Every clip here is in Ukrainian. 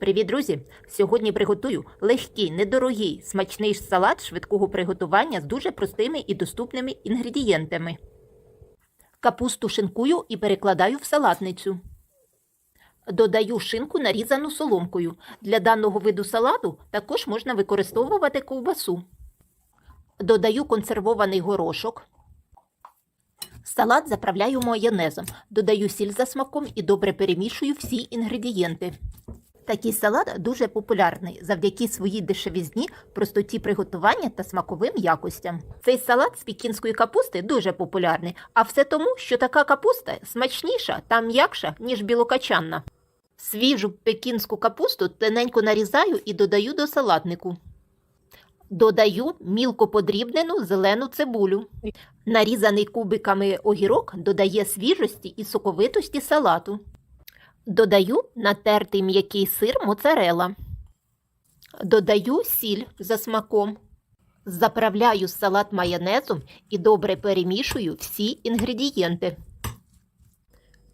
Привіт, друзі! Сьогодні приготую легкий, недорогий, смачний салат швидкого приготування з дуже простими і доступними інгредієнтами. Капусту шинкую і перекладаю в салатницю. Додаю шинку, нарізану соломкою. Для даного виду салату також можна використовувати ковбасу. Додаю консервований горошок. Салат заправляю майонезом, додаю сіль за смаком і добре перемішую всі інгредієнти. Такий салат дуже популярний завдяки своїй дешевізні, простоті приготування та смаковим якостям. Цей салат з пекінської капусти дуже популярний, а все тому, що така капуста смачніша та м'якша, ніж білокачанна. Свіжу пекінську капусту тоненько нарізаю і додаю до салатнику. Додаю мілко подрібнену зелену цибулю. Нарізаний кубиками огірок додає свіжості і соковитості салату. Додаю натертий м'який сир моцарела. Додаю сіль за смаком. Заправляю салат майонезом і добре перемішую всі інгредієнти.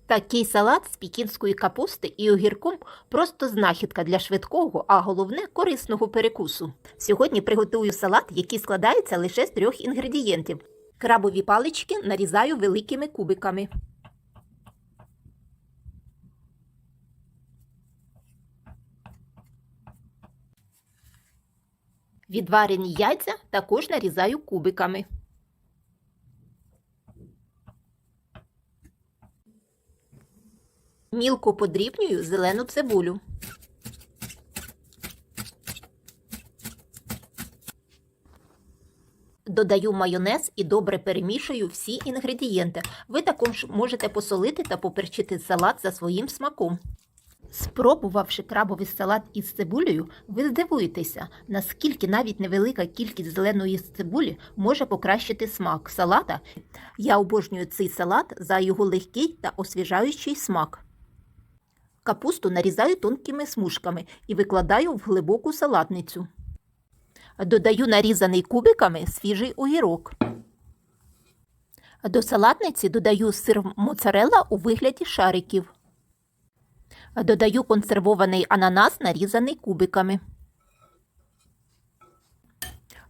Такий салат з пекінської капусти і огірком просто знахідка для швидкого, а головне корисного перекусу. Сьогодні приготую салат, який складається лише з трьох інгредієнтів. Крабові палички нарізаю великими кубиками. Відварені яйця також нарізаю кубиками. Мілко подрібнюю зелену цибулю. Додаю майонез і добре перемішую всі інгредієнти. Ви також можете посолити та поперчити салат за своїм смаком. Спробувавши крабовий салат із цибулею, ви здивуєтеся, наскільки навіть невелика кількість зеленої цибулі може покращити смак салата. Я обожнюю цей салат за його легкий та освіжаючий смак. Капусту нарізаю тонкими смужками і викладаю в глибоку салатницю. Додаю нарізаний кубиками свіжий огірок. До салатниці додаю сир моцарелла у вигляді шариків. Додаю консервований ананас, нарізаний кубиками.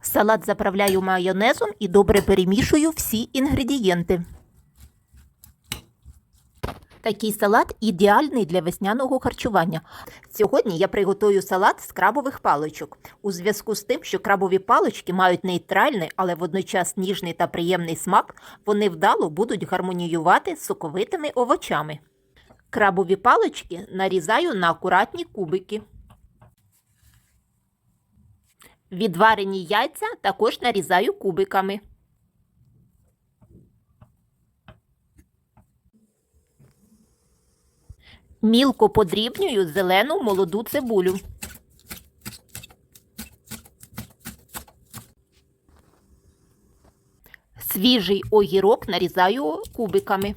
Салат заправляю майонезом і добре перемішую всі інгредієнти. Такий салат ідеальний для весняного харчування. Сьогодні я приготую салат з крабових паличок. У зв'язку з тим, що крабові палички мають нейтральний, але водночас ніжний та приємний смак, вони вдало будуть гармоніювати з соковитими овочами. Крабові палички нарізаю на акуратні кубики. Відварені яйця також нарізаю кубиками. Мілко подрібнюю зелену молоду цибулю. Свіжий огірок нарізаю кубиками.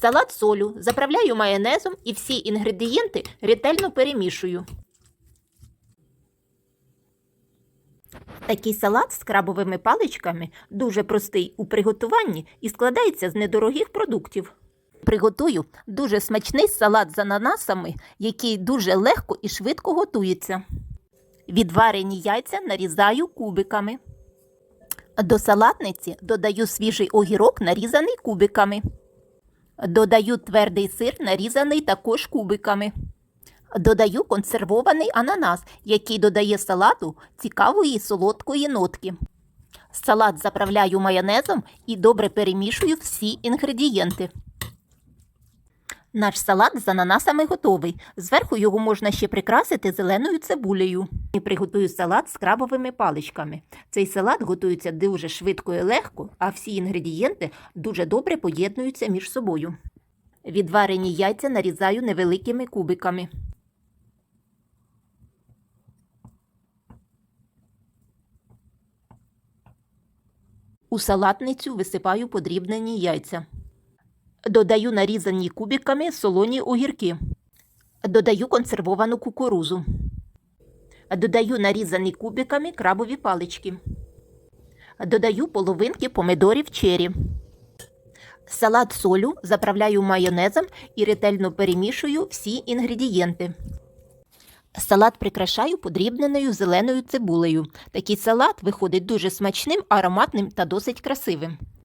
Салат солю заправляю майонезом і всі інгредієнти ретельно перемішую. Такий салат з крабовими паличками дуже простий у приготуванні і складається з недорогих продуктів. Приготую дуже смачний салат з ананасами, який дуже легко і швидко готується. Відварені яйця нарізаю кубиками. До салатниці додаю свіжий огірок, нарізаний кубиками. Додаю твердий сир, нарізаний також кубиками. Додаю консервований ананас, який додає салату цікавої солодкої нотки. Салат заправляю майонезом і добре перемішую всі інгредієнти. Наш салат з ананасами готовий. Зверху його можна ще прикрасити зеленою цибулею. І приготую салат з крабовими паличками. Цей салат готується дуже швидко і легко, а всі інгредієнти дуже добре поєднуються між собою. Відварені яйця нарізаю невеликими кубиками. У салатницю висипаю подрібнені яйця. Додаю нарізані кубиками солоні огірки. Додаю консервовану кукурузу. Додаю нарізані кубиками крабові палички. Додаю половинки помидорів чері. Салат солю заправляю майонезом і ретельно перемішую всі інгредієнти. Салат прикрашаю подрібненою зеленою цибулею. Такий салат виходить дуже смачним, ароматним та досить красивим.